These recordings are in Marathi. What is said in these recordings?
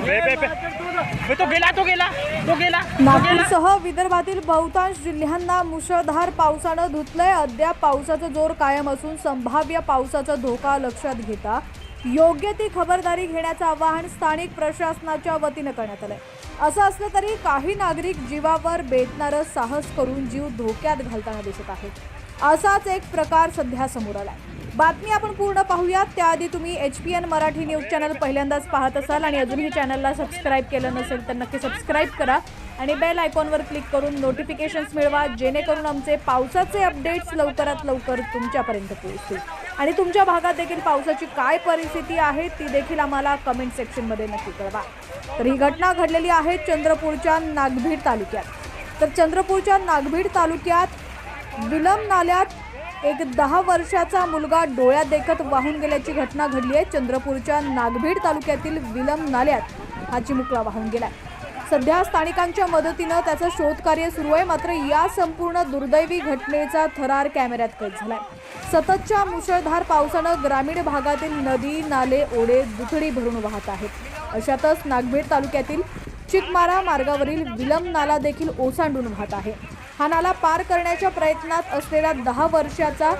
तो गेला तो गेला तो गेला. नागपूरसह विदर्भातील बहुतांश जिल्ह्यांना मुसळधार पावसानं धुतलंय. अद्याप पावसाचा जोर कायम असून संभाव्य पावसाचा धोका लक्षात घेता योग्य ती खबरदारी घेण्याचं आवाहन स्थानिक प्रशासनाच्या वतीनं करण्यात आलंय. असं असलं तरी काही नागरिक जीवावर बेतणारं साहस करून जीव धोक्यात घालताना दिसत आहेत. असाच एक प्रकार सध्या समोर आलाय. बातमी आपण पूर्ण पाहूयात. त्याआधी तुम्ही H P N Marathi news channel पहिल्यांदाच पाहत असाल आणि अजूनही चॅनलला सबस्क्राईब केलं नसेल तर नक्की सबस्क्राईब करा आणि बेल आयकॉनवर क्लिक करून नोटिफिकेशन्स मिळवा जेणेकरून आमचे पावसाचे अपडेट्स लवकरात लवकर तुमच्यापर्यंत पोहोचतील. आणि तुमच्या भागात देखील पावसाची काय परिस्थिती आहे ती देखील आम्हाला कमेंट सेक्शनमध्ये नक्की कळवा. तर ही घटना घडलेली आहे चंद्रपूरच्या नागभीड तालुक्यात. तर चंद्रपूरच्या नागभीड तालुक्यात विलम नाल्यात एक दहा वर्षाचा मुलगा डोळ्यात देखत वाहून गेल्याची घटना घडली आहे. चंद्रपूरच्या नागभीड तालुक्यातील विलम नाल्यात हा चिमुकला वाहून गेलाय. सध्या स्थानिकांच्या मदतीनं त्याचं शोधकार्य सुरू आहे. मात्र या संपूर्ण दुर्दैवी घटनेचा थरार कॅमेऱ्यात कैद झालाय. सततच्या मुसळधार पावसानं ग्रामीण भागातील नदी नाले ओढे दुथडी भरून वाहत आहेत. अशातच नागभीड तालुक्यातील चिकमारा मार्गावरील विलम नाला देखील ओसांडून वाहत आहे. हा नाला पार करण्याच्या प्रयत्नात असलेला दहा वर्षाचा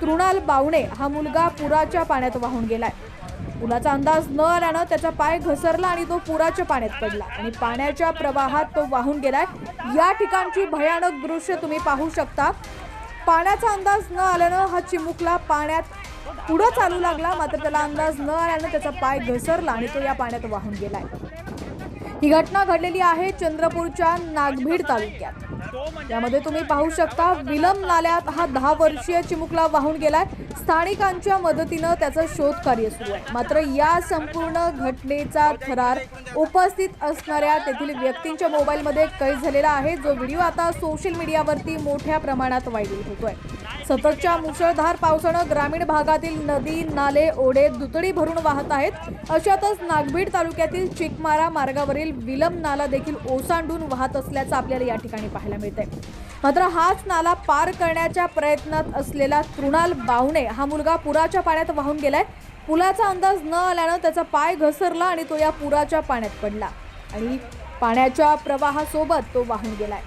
तृणाल बावणे हा मुलगा पुराच्या पाण्यात वाहून गेलाय. पुलाचा अंदाज न आल्यानं त्याचा पाय घसरला आणि तो पुराच्या पाण्यात पडला. आणि पाण्याच्या प्रवाहात तो वाहून गेलाय. या ठिकाणची भयानक दृश्य तुम्ही पाहू शकता. पाण्याचा अंदाज न आल्यानं हा चिमुकला पाण्यात पुढं चालू लागला. मात्र त्याला अंदाज न आल्यानं त्याचा पाय घसरला आणि तो या पाण्यात वाहून गेलाय. ही घटना घडलेली आहे चंद्रपूरच्या नागभीड तालुक्यात. म्हणजे यामध्ये तुम्ही पाहू शकता विलम नाल्यात हा दहा वर्षीय चिमुकला वाहून गेलाय. स्थानिकांच्या मदतीनं त्याचं शोध कार्य सुरू आहे. मात्र या संपूर्ण घटनेचा थरार उपस्थित असणाऱ्या तेथील व्यक्तींच्या मोबाईलमध्ये कैद झालेला आहे. जो व्हिडिओ आता सोशल मीडियावरती मोठ्या प्रमाणात व्हायरल होतोय. सततच्या मुसळधार पावसानं ग्रामीण भागातील नदी नाले ओढे दुतडी भरून वाहत आहेत. अशातच नागभीड तालुक्यातील चिकमारा मार्गावरील विलम नाला देखील ओसांडून वाहत असल्याचं आपल्याला या ठिकाणी पाहायला मिळतंय. मात्र हाच नाला पार करण्याच्या प्रयत्नात असलेला तृणाल बावणे हा मुलगा पुराच्या पाण्यात वाहून गेलाय. पुलाचा अंदाज न आल्यानं त्याचा पाय घसरला आणि तो या पुराच्या पाण्यात पडला. आणि पाण्याच्या प्रवाहासोबत तो वाहून गेलाय.